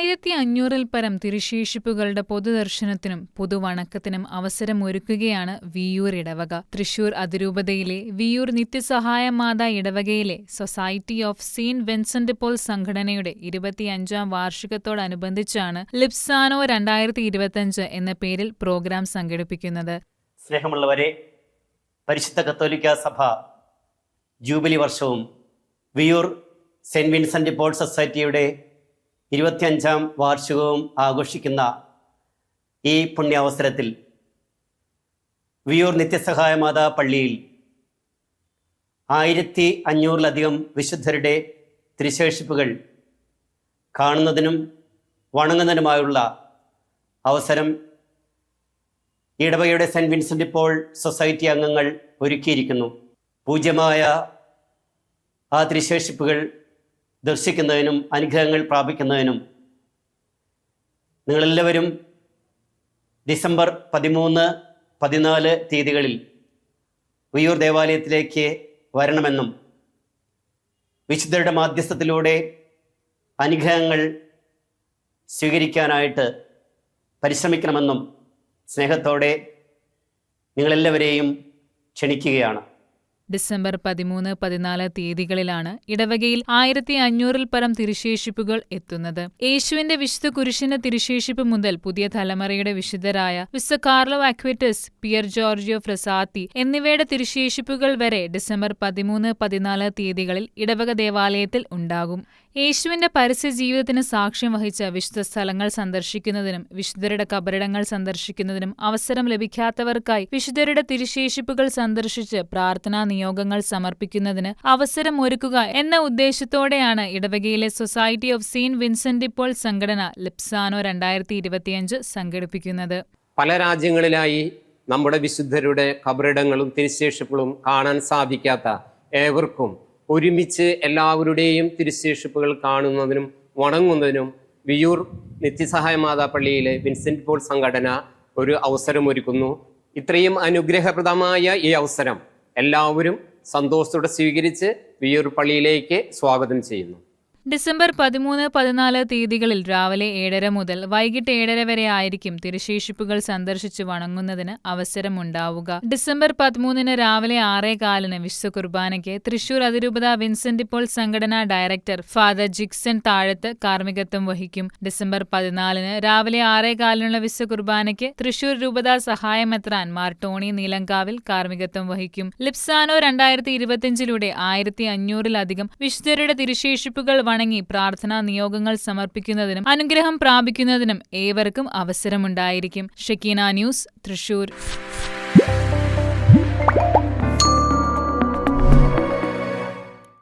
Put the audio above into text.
ആയിരത്തി അഞ്ഞൂറിൽ പരം തിരുശേഷിപ്പുകളുടെ പൊതുദർശനത്തിനും പൊതുവണക്കത്തിനും അവസരമൊരുക്കുകയാണ് വിയൂർ ഇടവക. തൃശൂർ അതിരൂപതയിലെ വിയൂർ നിത്യസഹായ മാതാ ഇടവകയിലെ society of Saint Vincent Paul സംഘടനയുടെ ഇരുപത്തിയഞ്ചാം വാർഷികത്തോടനുബന്ധിച്ചാണ് ലിപ്സാനോ രണ്ടായിരത്തി ഇരുപത്തിയഞ്ച് എന്ന പേരിൽ പ്രോഗ്രാം സംഘടിപ്പിക്കുന്നത്. സ്നേഹമുള്ളവരെ പരിശുദ്ധ കത്തോലിക്ക സഭ ജൂബിലി വർഷവും വിയൂർ സെന്റ് വിൻസെന്റ് പോൾ സൊസൈറ്റിയുടെ ഇരുപത്തിയഞ്ചാം വാർഷികവും ആഘോഷിക്കുന്ന ഈ പുണ്യാവസരത്തിൽ വിയൂർ നിത്യസഹായ മാതാ പള്ളിയിൽ ആയിരത്തി അഞ്ഞൂറിലധികം വിശുദ്ധരുടെ തിരുശേഷിപ്പുകൾ കാണുന്നതിനും വണങ്ങുന്നതിനുമായുള്ള അവസരം ഇടവകയുടെ സെന്റ് വിൻസെന്റ് പോൾ സൊസൈറ്റി അംഗങ്ങൾ ഒരുക്കിയിരിക്കുന്നു. പൂജ്യമായ ആ തിരുശേഷിപ്പുകൾ ദർശിക്കുന്നതിനും അനുഗ്രഹങ്ങൾ പ്രാപിക്കുന്നതിനും നിങ്ങളെല്ലാവരും ഡിസംബർ പതിമൂന്ന് പതിനാല് തീയതികളിൽ ഉയ്യൂർ ദേവാലയത്തിലേക്ക് വരണമെന്നും വിശുദ്ധരുടെ മാധ്യസ്ഥത്തിലൂടെ അനുഗ്രഹങ്ങൾ സ്വീകരിക്കാനായിട്ട് പരിശ്രമിക്കണമെന്നും സ്നേഹത്തോടെ നിങ്ങളെല്ലാവരെയും ക്ഷണിക്കുകയാണ്. ഡിസംബർ പതിമൂന്ന് പതിനാല് തീയതികളിലാണ് ഇടവകയിൽ ആയിരത്തി അഞ്ഞൂറിൽ പരം തിരുശേഷിപ്പുകൾ എത്തുന്നത്. യേശുവിന്റെ വിശുദ്ധ കുരിശിന്റെ തിരുശേഷിപ്പ് മുതൽ പുതിയ തലമുറയുടെ വിശുദ്ധരായ വിശുദ്ധ Carlo Acutis Pier Giorgio Frassati എന്നിവയുടെ തിരുശേഷിപ്പുകൾ വരെ ഡിസംബർ പതിമൂന്ന് പതിനാല് തീയതികളിൽ ഇടവക ദേവാലയത്തിൽ ഉണ്ടാകും. യേശുവിന്റെ പരസ്യ ജീവിതത്തിന് സാക്ഷ്യം വഹിച്ച വിശുദ്ധ സ്ഥലങ്ങൾ സന്ദർശിക്കുന്നതിനും വിശുദ്ധരുടെ കബറിടങ്ങൾ സന്ദർശിക്കുന്നതിനും അവസരം ലഭിക്കാത്തവർക്കായി വിശുദ്ധരുടെ തിരുശേഷിപ്പുകൾ സന്ദർശിച്ച് പ്രാർത്ഥനാ നിയോഗങ്ങൾ സമർപ്പിക്കുന്നതിന് അവസരം ഒരുക്കുക എന്ന ഉദ്ദേശത്തോടെയാണ് ഇടവകയിലെ സൊസൈറ്റി ഓഫ് സെയിന്റ് വിൻസെന്റ് ഇപ്പോൾ സംഘടന ലിപ്സാനോ രണ്ടായിരത്തി ഇരുപത്തിയഞ്ച് സംഘടിപ്പിക്കുന്നത്. പല രാജ്യങ്ങളിലായി നമ്മുടെ വിശുദ്ധരുടെ കബറിടങ്ങളും തിരുശേഷിപ്പുകളും കാണാൻ സാധിക്കാത്ത ഏവർക്കും ഒരുമിച്ച് എല്ലാവരുടെയും തിരുശേഷിപ്പുകൾ കാണുന്നതിനും വണങ്ങുന്നതിനും വിയൂർ നിത്യസഹായ മാതാപ്പള്ളിയിലെ വിൻസെന്റ് പോൾ സംഘടന ഒരു അവസരം ഒരുക്കുന്നു ഇത്രയും അനുഗ്രഹപ്രദമായ ഈ അവസരം എല്ലാവരും സന്തോഷത്തോടെ സ്വീകരിച്ച് വിയൂർ പള്ളിയിലേക്ക് സ്വാഗതം ചെയ്യുന്നു. ഡിസംബർ പതിമൂന്ന് പതിനാല് തീയതികളിൽ രാവിലെ ഏഴര മുതൽ വൈകിട്ട് ഏഴര വരെ ആയിരിക്കും തിരുശേഷിപ്പുകൾ സന്ദർശിച്ച് വണങ്ങുന്നതിന് അവസരമുണ്ടാവുക. ഡിസംബർ പതിമൂന്നിന് രാവിലെ ആറേ കാലിന് വിശ്വ കുർബാനയ്ക്ക് തൃശൂർ അതിരൂപത വിൻസെന്റ് പോൾ സംഘടനാ ഡയറക്ടർ ഫാദർ ജിക്സൺ താഴത്ത് കാർമ്മികത്വം വഹിക്കും. ഡിസംബർ പതിനാലിന് രാവിലെ ആറേ കാലിനുള്ള വിശ്വ കുർബാനയ്ക്ക് തൃശൂർ രൂപത സഹായമെത്രാൻ മാർ ടോണി നീലങ്കാവിൽ കാർമ്മികത്വം വഹിക്കും. ലിപ്സാനോ രണ്ടായിരത്തി ഇരുപത്തിയഞ്ചിലൂടെ ആയിരത്തി അഞ്ഞൂറിലധികം വിശുദ്ധരുടെ തിരുശേഷിപ്പുകൾ വണങ്ങി പ്രാർത്ഥനാ നിയോഗങ്ങൾ സമർപ്പിക്കുന്നതിനും അനുഗ്രഹം പ്രാപിക്കുന്നതിനും ഏവർക്കും അവസരമുണ്ടായിരിക്കും. Shekinah news Thrissur.